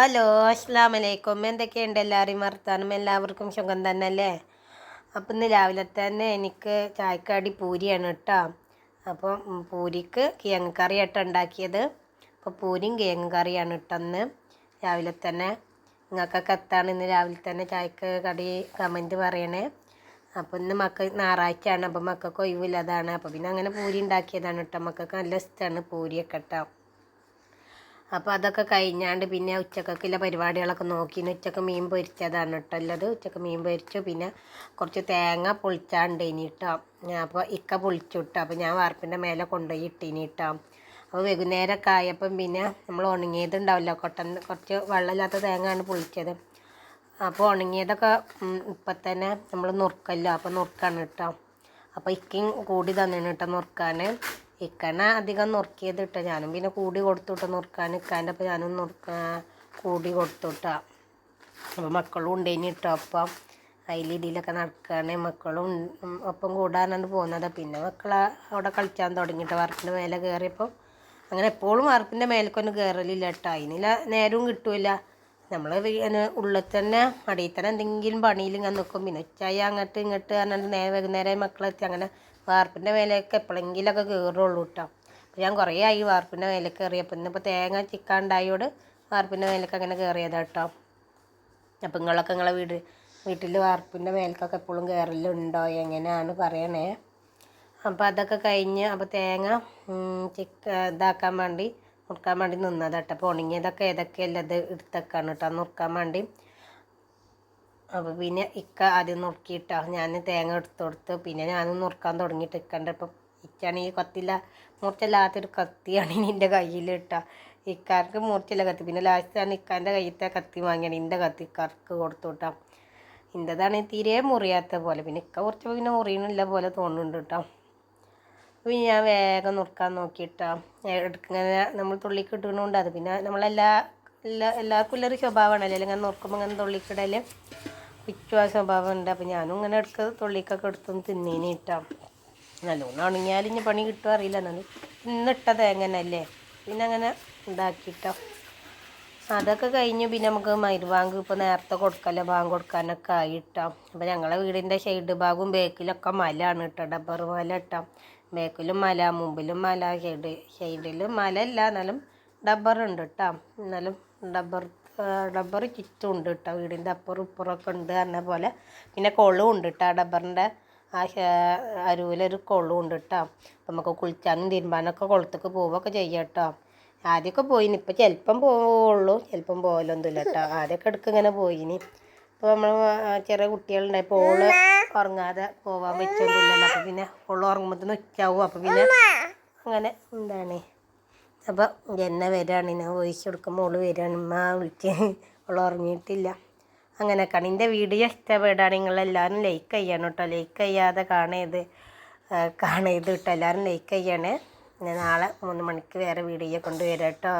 Hello അസ്സാം വലൈക്കും എന്തൊക്കെയുണ്ട് എല്ലാവരെയും വർത്താനം? എല്ലാവർക്കും സുഖം തന്നെ അല്ലേ അപ്പം ഇന്ന് രാവിലെ തന്നെ എനിക്ക് ചായക്കാടി പൂരിയാണ് കേട്ടോ. അപ്പം പൂരിക്ക് കിഴങ്ങ് കറിയായിട്ട് ഉണ്ടാക്കിയത്. അപ്പോൾ പൂരിയും കിഴങ്ങ് കറിയാണ് അന്ന് രാവിലെ തന്നെ നിങ്ങൾക്കൊക്കെ എത്താണ് ഇന്ന് രാവിലെ തന്നെ ചായക്ക് കടി കമന്റ് പറയണേ. അപ്പോൾ ഇന്ന് മക്ക ഞായറാഴ്ചയാണ് അപ്പോൾ മക്കൾക്ക് ഒഴിവില്ലാതാണ്. അപ്പോൾ പിന്നെ അങ്ങനെ പൂരി ഉണ്ടാക്കിയതാണ് കേട്ടോ. മക്കൾക്ക് നല്ല ഇഷ്ടമാണ് പൂരിയൊക്കെ കേട്ടോ. അപ്പോൾ അതൊക്കെ കഴിഞ്ഞാണ്ട് പിന്നെ ഉച്ചക്കൊക്കെയുള്ള പരിപാടികളൊക്കെ നോക്കിന് ഉച്ചയ്ക്ക് മീൻ പൊരിച്ചതാണ് കേട്ടോ ഉള്ളത്. ഉച്ചയ്ക്ക് മീൻ പൊരിച്ചു. പിന്നെ കുറച്ച് തേങ്ങ പൊളിച്ചാണ്ട് ഇനി കേട്ടോ അപ്പോൾ ഇക്ക പൊളിച്ചു കേട്ടോ അപ്പോൾ ഞാൻ വാർപ്പിന്റെ മേലെ കൊണ്ടുപോയി ഇട്ടിനി കേട്ടോ അപ്പോൾ വൈകുന്നേരമൊക്കെ ആയപ്പം പിന്നെ നമ്മൾ ഉണങ്ങിയതുണ്ടാവില്ല കൊട്ടൻ കുറച്ച് വെള്ളമില്ലാത്ത തേങ്ങയാണ് പൊളിച്ചത്. അപ്പോൾ ഉണങ്ങിയതൊക്കെ ഇപ്പം തന്നെ നമ്മൾ നുറുക്കല്ലോ. അപ്പോൾ നുറുക്കാണ് കേട്ടോ അപ്പോൾ ഇക്കയും കൂടി തന്നിന് കേട്ടോ നുറുക്കാൻ. ഇക്കനെ അധികം നുറുക്കിയത് ഇട്ട ഞാനും പിന്നെ കൂടി കൊടുത്തുവിട്ട നുറുക്കാൻ ഇക്കാന്റെ അപ്പം ഞാനും നുറുക്ക കൂടി കൊടുത്തുവിട്ട അപ്പോൾ മക്കളും ഉണ്ടേനി ഇട്ടോ അപ്പം അതിൽ ഇതിലൊക്കെ നടക്കുകയാണ് മക്കളും ഒപ്പം കൂടാനാണ് പോകുന്നത്. പിന്നെ മക്കൾ അവിടെ കളിക്കാൻ തുടങ്ങിയിട്ട് വാർപ്പിന്റെ മേലെ കയറിയപ്പോൾ അങ്ങനെ എപ്പോഴും വാർപ്പിന്റെ മേലേക്കൊന്നും കയറലില്ല കേട്ടോ. അതിനില്ല നേരവും കിട്ടൂല നമ്മൾ ഉള്ളിൽ തന്നെ അടിയിൽ തന്നെ എന്തെങ്കിലും പണിയിൽ ഇങ്ങനെ നിൽക്കും പിന്നെ ഉച്ചയായി അങ്ങോട്ട് ഇങ്ങോട്ട് പറഞ്ഞിട്ട് നേരെ വൈകുന്നേരം മക്കളെത്തി. അങ്ങനെ വാർപ്പിന്റെ മേലേക്ക് എപ്പോഴെങ്കിലൊക്കെ കയറുള്ളൂ കേട്ടോ ഞാൻ കുറേ ആയി വാർപ്പിന്റെ മേലെ കയറിയപ്പോൾ ഇന്നിപ്പോൾ തേങ്ങ ചിക്കാണ്ടായോട് വാർപ്പിന്റെ മേലേക്ക് അങ്ങനെ കയറിയതാണ് കേട്ടോ അപ്പം നിങ്ങളൊക്കെ നിങ്ങളെ വീട് വീട്ടിൽ വാർപ്പിന്റെ മേൽക്കൊക്കെ എപ്പോഴും കയറലുണ്ടോ എങ്ങനെയാണ് പറയണേ? അപ്പോൾ അതൊക്കെ കഴിഞ്ഞ് അപ്പോൾ തേങ്ങ ചിക്ക ഇതാക്കാൻ വേണ്ടി നുറുക്കാൻ വേണ്ടി നിന്നതാട്ടോ അപ്പോൾ ഉണങ്ങിയതൊക്കെ ഏതൊക്കെയല്ലത് എടുത്തേക്കാണ് കേട്ടോ നുറുക്കാൻ വേണ്ടി അപ്പോൾ പിന്നെ ഇക്ക ആദ്യം നുറുക്കിയിട്ടോ. ഞാൻ തേങ്ങ എടുത്ത് കൊടുത്ത് പിന്നെ ഞാനും നുറുക്കാൻ തുടങ്ങിയിട്ട് ഇക്കണ്ട ഇപ്പം ഇക്കാണെങ്കിൽ കത്തില്ല. മൂർച്ചല്ലാത്തൊരു കത്തിയാണ് ഇനി എന്റെ കയ്യിൽ ഇട്ടാ. ഇക്കാർക്ക് മൂർച്ചയില്ല കത്തി. പിന്നെ ലാസ്റ്റാണ് ഇക്കാന്റെ കയ്യത്തെ കത്തി വാങ്ങിയാണ് എന്റെ കത്തി ഇക്കാർക്ക് കൊടുത്തു വിട്ടാം. ഇന്റെതാണ് തീരെ മുറിയാത്ത പോലെ. പിന്നെ ഇക്ക കുറച്ച് പിന്നെ മുറിയണില്ല പോലെ തോന്നുന്നുണ്ട് കേട്ടോ. പിന്നെ ഞാൻ വേഗം നുറുക്കാൻ നോക്കിയിട്ടാ. എടുക്കിങ്ങനെ നമ്മൾ തുള്ളിക്ക് ഇട്ടുകൊണ്ട് അത് പിന്നെ നമ്മളെല്ലാ എല്ലാ എല്ലാവർക്കും ഉള്ളൊരു സ്വഭാവമാണല്ലോ. അല്ലെങ്കിൽ അങ്ങനെ നുറുക്കുമ്പോൾ അങ്ങനെ തുള്ളിക്കിടൽ പിച്ചു ആ സ്വഭാവം ഉണ്ട് അപ്പം ഞാനും ഇങ്ങനെ എടുക്ക തുള്ളിക്കൊക്കെ എടുത്തൊന്ന് തിന്നീനി ഇട്ടാം നല്ലോണം ഉണങ്ങിയാൽ ഇനി പണി കിട്ടുമോ അറിയില്ല. എന്നാലും ഇന്നിട്ടത് എങ്ങനെയല്ലേ പിന്നെ അങ്ങനെ ഉണ്ടാക്കിയിട്ടോ അതൊക്കെ കഴിഞ്ഞു പിന്നെ നമുക്ക് മരുവാങ്ക് ഇപ്പോൾ നേരത്തെ കൊടുക്കല്ലേ ബാങ്ക് കൊടുക്കാനൊക്കെ ആയിട്ടോ. അപ്പോൾ ഞങ്ങളെ വീടിന്റെ സൈഡ് ഭാഗവും ബേക്കിലൊക്കെ മലയാണ് കേട്ടോ ഡബ്ബർ മല ഇട്ടാം ബേക്കിലും മല മുമ്പിലും മല സൈഡ് സൈഡിലും മല ഇല്ല. എന്നാലും ഡബ്ബർ ഉണ്ട് കേട്ടോ എന്നാലും ഡബ്ബർ ഡബ്ബർ ചുറ്റും ഉണ്ട് കേട്ടോ. വീടിന്റെ അപ്പുറം ഇപ്പുറമൊക്കെ ഉണ്ട് പറഞ്ഞ പോലെ. പിന്നെ കൊളും ഉണ്ട് കേട്ടോ. ഡബ്ബറിന്റെ ആ അരുവിലൊരു കൊളും ഉണ്ട് കേട്ടോ. അപ്പം നമുക്ക് കുളിച്ചാനും തിരുമ്പാനൊക്കെ കുളത്തേക്ക് പോവുകയൊക്കെ ചെയ്യാം കേട്ടോ. ആദ്യമൊക്കെ പോയിന്. ഇപ്പം ചിലപ്പം പോവുള്ളൂ. ചിലപ്പം പോകലൊന്നുമില്ല കേട്ടോ. ആദ്യമൊക്കെ ഇടയ്ക്ക് ഇങ്ങനെ പോയിനി. ഇപ്പോൾ നമ്മൾ ചെറിയ കുട്ടികളുണ്ടായപ്പോൾ ഓൾ ഉറങ്ങാതെ പോവാൻ പറ്റൊന്നുമില്ലല്ലോ അപ്പോൾ പിന്നെ ഓൾ ഉറങ്ങുമ്പോഴത്തേന് ഉച്ചാവും അപ്പോൾ പിന്നെ അങ്ങനെ എന്താണ്? അപ്പോൾ എന്നെ വരികയാണ് ഞാൻ വോയിസ് കൊടുക്കുമ്പോൾ ഓൾ വരികയാണ് ഉമ്മ വിളിച്ച്. ഓൾ ഉറങ്ങിയിട്ടില്ല. അങ്ങനെയൊക്കെയാണ് എന്റെ വീഡിയോ ഇഷ്ടപ്പെടുകയാണ് നിങ്ങളെല്ലാവരും ലൈക്ക് ചെയ്യണം കേട്ടോ ലൈക്ക് ചെയ്യാതെ കാണേത് കാണേത് കേട്ടോ എല്ലാവരും ലൈക്ക് ചെയ്യണേ. ഞാൻ നാളെ മൂന്ന് മണിക്ക് വേറെ വീഡിയോ കൊണ്ടുവരാം കേട്ടോ